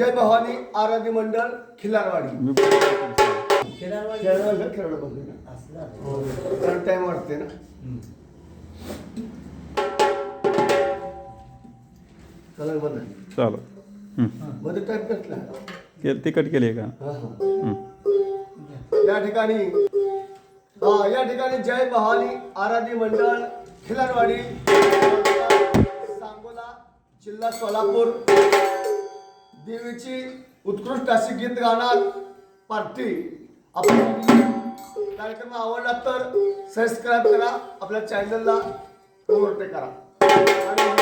जय भवानी आराध्य मंडळ खिलारवाडी. हो कारण टाइम वाटते ना. चला बंद. चालू हं. मध्ये टाइम केलं तिकट केली का? हा हा. हं. या ठिकाणी हा या ठिकाणी जय बहाली आराधी मंडळ खिलारवाडी सांगोला जिल्हा सोलापूर. देवीची उत्कृष्ट अशी गीत गाणार पार्टी. आपण कार्यक्रम आवडला तर सबस्क्राईब करा आपल्या चॅनलला करा. आणि